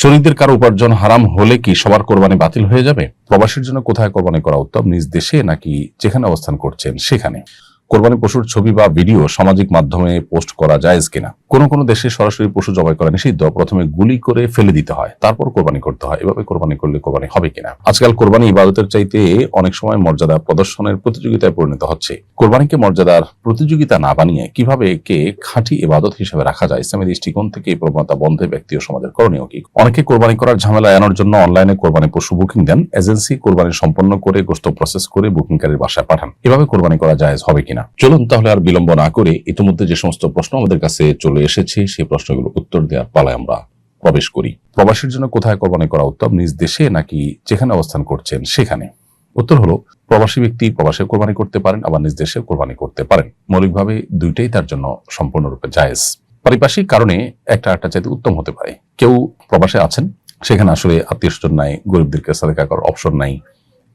শরীরদের কারও উপার্জন হারাম হলে কি সবার কোরবানি বাতিল হয়ে যাবে? প্রবাসীর জন্য কোথায় কোরবানি করা উত্তম? নিজ দেশে নাকি যেখানে অবস্থান করছেন সেখানে? কোরবানি পশুর ছবি বা ভিডিও সামাজিক মাধ্যমে পোস্ট করা জায়েজ কিনা? কোন কোন দেশে সরাসরি পশু জবাই করা নিষিদ্ধ। প্রথমে গুলি করে ফেলে দিতে হয়, তারপর কোরবানি করতে হয়। এভাবে কোরবানি করলে কোরবানি হবে কিনা? আজকাল কোরবানি ইবাদতের চাইতে অনেক সময় মর্যাদা প্রদর্শনের প্রতিযোগিতায় পরিণত হচ্ছে। কোরবানিকে মর্যাদার প্রতিযোগিতা না বানিয়ে কীভাবে একে খাঁটি ইবাদত হিসেবে রাখা যায়? ইসলামের দৃষ্টিকোণ থেকে এই প্রবণতা বন্ধে ব্যক্তি ও সমাজের করণীয় কি? অনেকে কোরবানি করার ঝামেলা এড়ানোর জন্য অনলাইনে কোরবানি পশু বুকিং দেন। এজেন্সি কোরবানি সম্পন্ন করে গোস্ত প্রসেস করে বুকিংকারীর বাসায় পাঠান। এভাবে কোরবানি করা জায়েজ হবে কিনা? চলুন তাহলে আর বিলম্ব না করে ইতিমধ্যে যে সমস্ত প্রশ্ন আমাদের কাছে চলে এসেছে, সেই প্রশ্নগুলো উত্তর দেওয়ার পালায় আমরা প্রবেশ করি। প্রবাসীর জন্য কোথায় কোরবানি করা উত্তম, নিজ দেশে নাকি যেখানে অবস্থান করছেন সেখানে? উত্তর হলো, প্রবাসী ব্যক্তি প্রবাসে কোরবানি করতে পারেন, আবার নিজ দেশে কোরবানি করতে পারেন। মৌলিকভাবে দুইটাই তার জন্য সম্পূর্ণরূপে জায়েজ। পারিপার্শ্বিক কারণে একটা একটা চাইতে উত্তম হতে পারে। কেউ প্রবাসে আছেন, সেখানে আসলে আত্মীয় স্বজন নাই, গরিবদেরকে সাদেকা করার অপশন নাই।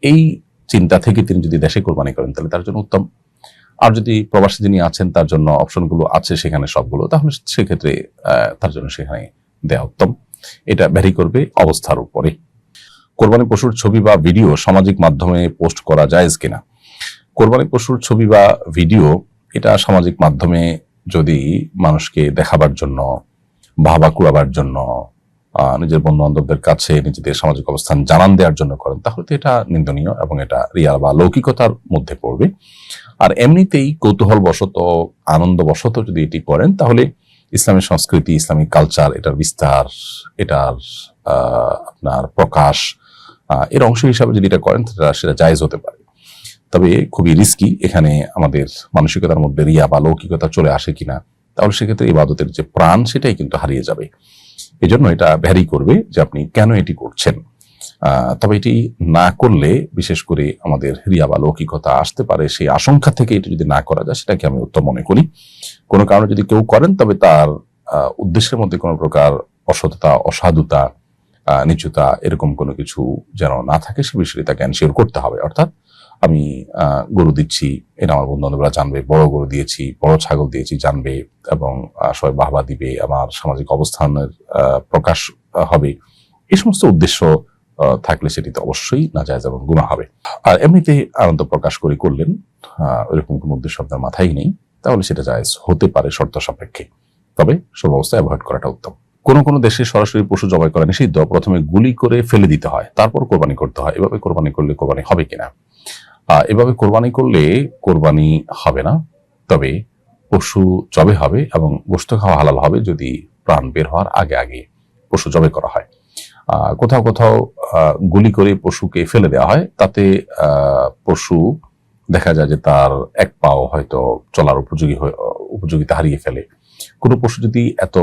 এই চিন্তা থেকে তিনি যদি দেশে কোরবানি করেন, তাহলে তার জন্য উত্তম। আর যদি প্রবাসী যিনি আছেন, তার জন্য অপশনগুলো আছে সেখানে সবগুলো, তাহলে সেক্ষেত্রে তার জন্য সেখানে দেওয়া উত্তম। এটা ভ্যারি করবে অবস্থার উপরে। কোরবানি পশুর ছবি বা ভিডিও সামাজিক মাধ্যমে পোস্ট করা যায় কিনা? কোরবানি পশুর ছবি বা ভিডিও, এটা সামাজিক মাধ্যমে যদি মানুষকে দেখাবার জন্য, ভাবা কুড়াবার জন্য নিজের বন্ধু বান্ধবদের কাছে নিজেদের সামাজিক অবস্থান জানান দেওয়ার জন্য করেন, তাহলে তো এটা নিন্দনীয় এবং এটা রিয়াল বা লৌকিকতার মধ্যে পড়বে। আর এমনিতেই কৌতূহল বশত আনন্দ বশত যদি এটি করেন, তাহলে ইসলামের সংস্কৃতি ইসলামিক কালচার এটার বিস্তার, এটার আপনার প্রকাশ এর অংশ হিসাবে যদি এটা করেন, সেটা সেটা জায়েজ হতে পারে। তবে খুবই রিস্কি এখানে আমাদের মানসিকতার মধ্যে রিয়া বা লৌকিকতা চলে আসে কিনা, তাহলে সেক্ষেত্রে ইবাদতের যে প্রাণ, সেটাই কিন্তু হারিয়ে যাবে। এই জন্য এটা ভ্যারি করবে যে আপনি কেন এটি করছেন। তবে এটি না করলে, বিশেষ করে আমাদের রিয়া বা লৌকিকতা আসতে পারে, সেই আশঙ্কা থেকে এটি যদি না করা যায়, সেটাকে আমি উত্তম মনে করি। কোনো কারণে যদি কেউ করেন, তবে তার উদ্দেশ্যের মধ্যে কোনো প্রকার অসততা, অসাধুতা নিচুতা এরকম কোনো কিছু যেন না থাকে, সে বিষয়ে তাকে এনশিওর করতে হবে। অর্থাৎ আমি গরু দিচ্ছি, এটা আমার বন্ধু বান্ধবরা জানবে, বড় গরু দিয়েছি, বড় ছাগল দিয়েছি, জানবে এবং সবাই বাহবা দিবে, আমার সামাজিক অবস্থানের প্রকাশ হবে। এই সমস্ত উদ্দেশ্য থাকলে সেটি তো অবশ্যই না যায় এবং গুণা হবে। আর এমনিতে আনন্দ প্রকাশ করে করলেন ওইরকম কোনো উদ্দেশ্য আপনার মাথায় নেই, তাহলে সেটা জায়েজ হতে পারে শর্ত সাপেক্ষে। তবে সব অবস্থায় অ্যাভয়েড করাটা উত্তম। কোন কোন দেশে সরাসরি পশু জবাই করা নিষিদ্ধ, প্রথমে গুলি করে ফেলে দিতে হয়, তারপর কোরবানি করতে হয়। এভাবে কোরবানি করলে কোরবানি হবে কিনা? এভাবে কোরবানি করলে কোরবানি হবে না, তবে পশু জবে হবে এবং গোস্ত খাওয়া হালাল হবে যদি প্রাণ বের হওয়ার আগে আগে পশু জবে করা হয়। কোথাও কোথাও গুলি করে পশুকে ফেলে দেওয়া হয়। তাতে পশু দেখা যায় যে তার এক পাও হয়তো চলার উপযোগী উপযোগিতা হারিয়ে ফেলে। কোনো পশু যদি এত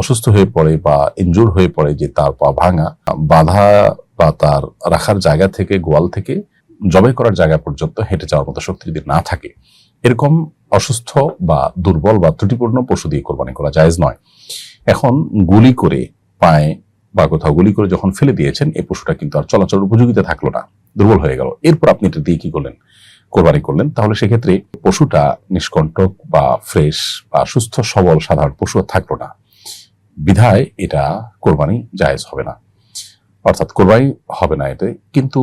অসুস্থ হয়ে পড়ে বা ইনজোর হয়ে পড়ে যে তার পা ভাঙা, বাধা বা তার রাখার জায়গা থেকে, গোয়াল থেকে জবাই করার জায়গা পর্যন্ত হেঁটে যাওয়ার মতো শক্তি যদি না থাকে, এরকম অসুস্থ বা দুর্বল বা ত্রুটিপূর্ণ পশু দিয়ে কোরবানি করা জায়েজ নয়। এখন গুলি করে পায়ে বা কোথাও গুলি করে যখন ফেলে দিয়েছেন, এই পশুটা কিন্তু আর চলাচল উপযোগিতা থাকল না, দুর্বল হয়ে গেল। এরপর আপনি এটা দিয়ে কি করলেন? কোরবানি করলেন। তাহলে সেক্ষেত্রে পশুটা নিষ্কণ্টক বা ফ্রেশ বা সুস্থ, সবল, সাধারণ পশু থাকল না। বিধায় এটা কোরবানি জায়েজ হবে না। অর্থাৎ কোরবানি হবে না এতে। কিন্তু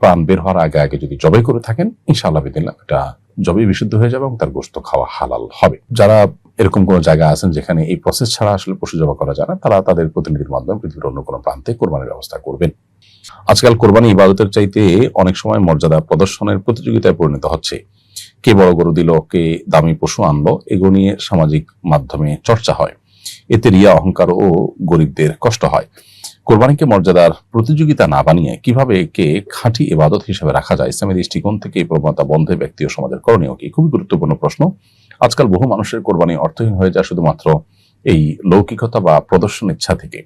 প্রাণ বের হওয়ার আগে আগে যদি জবাই করে থাকেন, ইনশাআল্লাহ বিদিল্লাহ এটা জবাই বিশুদ্ধ হয়ে যাবে এবং তার গোস্ত খাওয়া হালাল হবে। যারা এরকম কোনো জায়গা আছেন যেখানে এই প্রসেস ছাড়া আসলে পশু জবা করা যায় না? তারা তাদের প্রতিনিধির মাধ্যমে পৃথিবীর অন্য কোনো প্রান্তে কোরবানির ব্যবস্থা করবেন। আজকাল কোরবানি ইবাদতের চাইতে অনেক সময় মর্যাদা প্রদর্শনের প্রতিযোগিতায় পরিণত হচ্ছে। কে বড় গরু দিল, কে দামি পশু আনলো, এগুলো নিয়ে সামাজিক মাধ্যমে চর্চা হয়। এতে রিয়া, অহংকার ও গরিবদের কষ্ট হয়। কোরবানিকে মর্যাদার প্রতিযোগিতা না বানিয়ে কীভাবে একে খাঁটি ইবাদত হিসেবে রাখা যায় ইসলামের দৃষ্টিকোণ থেকে এই প্রবণতা বন্ধে ব্যক্তি ও সমাজের করণীয় কি? খুবই গুরুত্বপূর্ণ প্রশ্ন। আজকাল বহু মানুষের কোরবানি অর্থহীন হয়ে যায় শুধুমাত্র এই লৌকিকতা বা প্রদর্শন ইচ্ছা থেকে।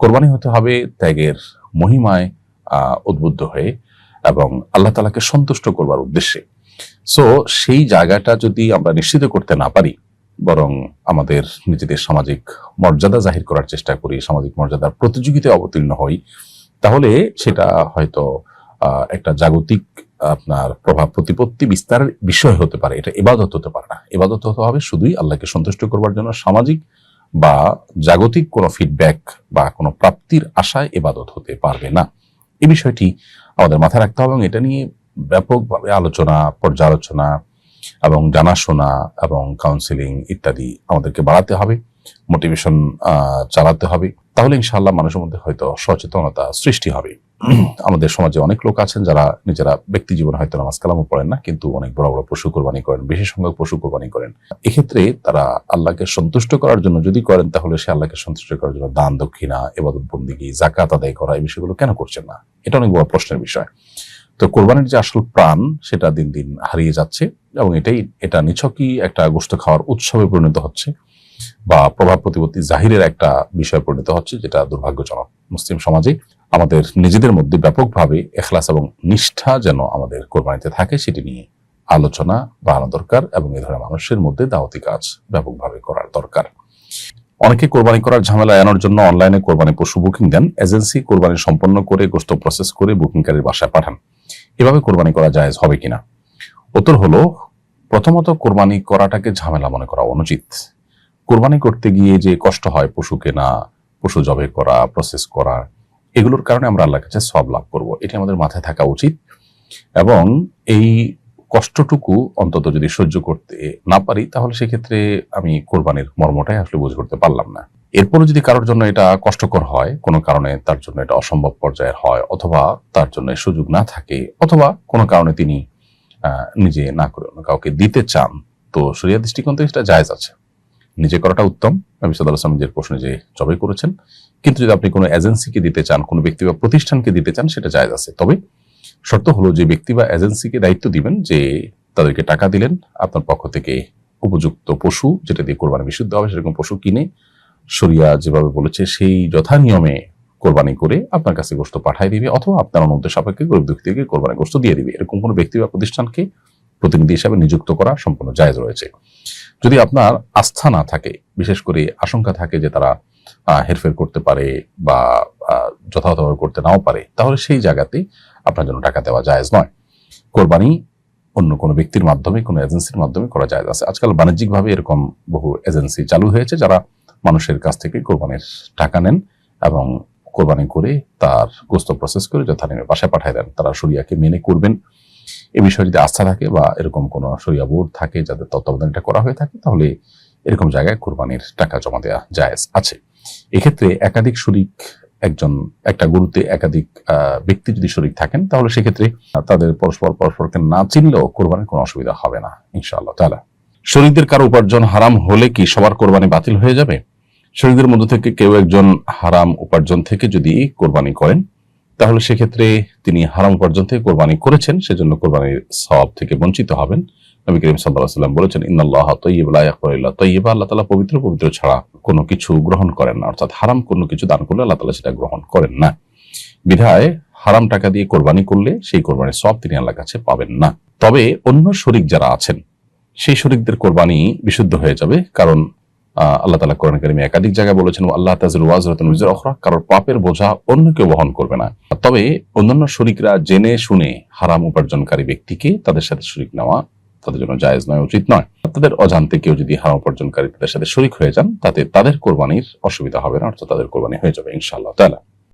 কোরবানি হতে হবে ত্যাগের মহিমায় উদ্বুদ্ধ হয়ে এবং আল্লাহ তালাকে সন্তুষ্ট করবার উদ্দেশ্যে। সো, সেই জায়গাটা যদি আমরা নিশ্চিত করতে না পারি, বরং আমাদের নিজেদের সামাজিক মর্যাদা জাহির করার চেষ্টা করি, সামাজিক মর্যাদার প্রতিযোগিতায় অবতীর্ণ হই, তাহলে সেটা হয়তো একটা জাগতিক আপনার প্রভাব প্রতিপত্তি বিস্তারের বিষয় হতে পারে, এটা এবাদত হতে পারে না। এবাদত হতে হবে শুধুই আল্লাহকে সন্তুষ্ট করবার জন্য। সামাজিক বা জাগতিক কোনো ফিডব্যাক বা কোনো প্রাপ্তির আশায় এবাদত হতে পারবে না। এই বিষয়টি আমাদের মাথায় রাখতে হবে এবং এটা নিয়ে ব্যাপকভাবে আলোচনা, পর্যালোচনা এবং জানাশোনা এবং কাউন্সিলিং ইত্যাদি আমাদেরকে বাড়াতে হবে মোটিভেশন চালাতে হবে। তাহলে ইনশাআল্লাহ মানুষের মধ্যে হয়তো সচেতনতা সৃষ্টি হবে। আমাদের সমাজে অনেক লোক আছেন যারা নিজেরা ব্যক্তি জীবনে হয়তো নামাজ কালামও পড়েন না, কিন্তু অনেক বড় বড় পশু কোরবানি করেন, বেশি সংখ্যক পশু কোরবানি করেন। এক্ষেত্রে তারা আল্লাহকে সন্তুষ্ট করার জন্য যদি করেন, তাহলে সে আল্লাহকে সন্তুষ্ট করার জন্য দান, দক্ষিণা এবাদত বন্দিগি জাকাত আদায় করা, এই বিষয়গুলো কেন করছেন না? এটা অনেক বড় প্রশ্নের বিষয়। তো কোরবানির যে আসল প্রাণ, সেটা দিন দিন হারিয়ে যাচ্ছে এবং এটাই, এটা নিছকই একটা গোস্ত খাওয়ার উৎসবে পরিণত হচ্ছে বা প্রভাব প্রতিপত্তি জাহিরের একটা বিষয় পরিণত হচ্ছে, যেটা দুর্ভাগ্যজনক। মুসলিম সমাজে আমাদের নিজেদের মধ্যে ব্যাপকভাবে এখলাস এবং নিষ্ঠা যেন আমাদের কোরবানিতে থাকে, সেটি নিয়ে আলোচনা বাড়ানো দরকার এবং এ ধরনের মানুষের মধ্যে দাওয়াতি কাজ ব্যাপকভাবে করার দরকার। অনেকে কোরবানি করার ঝামেলা এড়ানোর জন্য অনলাইনে কোরবানি পশু বুকিং দেন। এজেন্সি কোরবানি সম্পন্ন করে, গোস্ত প্রসেস করে বুকিংকারীর বাসায় পাঠান। এভাবে কোরবানি করা জায়েজ হবে কিনা? উত্তর হলো, প্রথমত কোরবানি করাটাকে ঝামেলা মনে করা অনুচিত। কোরবানি করতে গিয়ে যে কষ্ট হয় পশু কেনা, পশু জবে করা প্রসেস করা এগুলোর কারণে আমরা আল্লাহর কাছে সব লাভ করব। এটি আমাদের মাথায় থাকা উচিত। এবং এই কষ্টটুকু অন্তত যদি সহ্য করতে না পারি, তাহলে সেক্ষেত্রে আমি কোরবানির মর্মটাই আসলে বুঝ করতে পারলাম না। এরপরে যদি কারোর জন্য এটা কষ্টকর হয়, কোনো কারণে তার জন্য এটা অসম্ভব পর্যায়ের হয়, অথবা তার জন্য সুযোগ না থাকে, অথবা কোনো কারণে তিনি নিজে না করে কাউকে দিতে চান, তো শরিয়া দৃষ্টিকোণ থেকে সেটা জায়েজ আছে। নিজে করাটা উত্তম। নবী আসলাম নিজের প্রশ্নে যে জবে করেছেন। কিন্তু যদি আপনি কোনো এজেন্সিকে দিতে চান, কোনো ব্যক্তি বা প্রতিষ্ঠানকে দিতে চান, সেটা জায়েজ আছে। তবে শর্ত হলো যে ব্যক্তি বা এজেন্সিকে দায়িত্ব দিবেন যে তাদেরকে টাকা দিলেন, আপনার পক্ষ থেকে উপযুক্ত পশু যেটা দিয়ে কোরবানি বিশুদ্ধ হবে, সেরকম পশু কিনে শরিয়া যেভাবে বলেছে, সেই যথা নিয়মে কোরবানি করে আপনার কাছে গোস্ত পাঠাই দিবে অথবা আপনার অনুমতি সাপেক্ষে গরিব দুঃখীকে কোরবানি গোস্ত দিয়ে দিবে। এরকম কোনো ব্যক্তি বা প্রতিষ্ঠানকে প্রতিনিধি হিসাবে নিযুক্ত করা সম্পূর্ণ জায়েজ রয়েছে। যদি আপনার আস্থা না থাকে, বিশেষ করে আশঙ্কা থাকে যে তারা হেরফের করতে পারে বা যথাযথভাবে করতে নাও পারে, তাহলে সেই জায়গাতে আপনার জন্য টাকা দেওয়া জায়েজ নয়। কোরবানি অন্য কোনো ব্যক্তির মাধ্যমে, কোনো এজেন্সির মাধ্যমে করা জায়েজ আছে। আজকাল বাণিজ্যিকভাবে এরকম বহু এজেন্সি চালু হয়েছে যারা মানুষের কাছ থেকে কোরবানির টাকা নেন এবং কোরবানি করে তার গোস্ত প্রসেস করে যথানিমে বাসায় পাঠায় দেন। তারা শরিয়াকে মেনে করবেন। এ বিষয়ে যদি আস্থা থাকে বা এরকম কোনো শরিয়া বোর্ড থাকে যাদের তত্ত্বাবধান এটা করা হয়ে থাকে, তাহলে এরকম জায়গায় কোরবানির টাকা জমা দেওয়া জায়েজ আছে। এক্ষেত্রে একাধিক শরিক একজন, একটা গরুতে একাধিক ব্যক্তি যদি শরিক থাকেন, তাহলে সেক্ষেত্রে তাদের পরস্পর পরস্পরকে না চিনলেও কোরবানির কোনো অসুবিধা হবে না, ইনশাআল্লাহ তাআলা। শরিকদের কারও উপার্জন হারাম হলে কি সবার কোরবানি বাতিল হয়ে যাবে? শরিকদের মধ্যে থেকে কেউ একজন হারাম উপার্জন থেকে যদি কোরবানি করেন তাহলে সেক্ষেত্রে তিনি হারাম থেকে কোরবানি করেছেন, সেজন্য কোরবানির সব থেকে বঞ্চিত হবেন। নবী করিম আলাইহি সাল্লাম বলেছেন, ইন্নাল্লাহ তাইয়্যিব লা ইয়াকবালু আল্লাহ তাআলা পবিত্র পবিত্র ছাড়া কোনো কিছু গ্রহণ করেন না। অর্থাৎ হারাম কোনো কিছু দান করলে আল্লাহ তাআলা সেটা গ্রহণ করেন না। বিধায় হারাম টাকা দিয়ে কোরবানি করলে সেই কোরবানির সব তিনি আল্লাহর কাছে পাবেন না। তবে অন্য শরিক যারা আছেন, সেই শরিকদের কোরবানি বিশুদ্ধ হয়ে যাবে, কারণ আল্লাহ তালা কোরআন কারিমে একাধিক জায়গায় বলেছেন আল্লাহ তাজুল ওয়াজরাতুন উজরা অখরা কারোর পাপের বোঝা অন্য কেউ বহন করবে না। তবে অন্যান্য শরিকরা জেনে শুনে হারাম উপার্জনকারী ব্যক্তিকে তাদের সাথে শরিক নেওয়া তাদের জন্য জায়েজ নয়, উচিত নয়। তাদের অজান্তে কেউ যদি হারাম উপার্জনকারী তাদের সাথে শরিক হয়ে যান, তাতে তাদের কোরবানির অসুবিধা হবে না, অর্থাৎ তাদের কোরবানি হয়ে যাবে, ইনশাআল্লাহ তাআলা।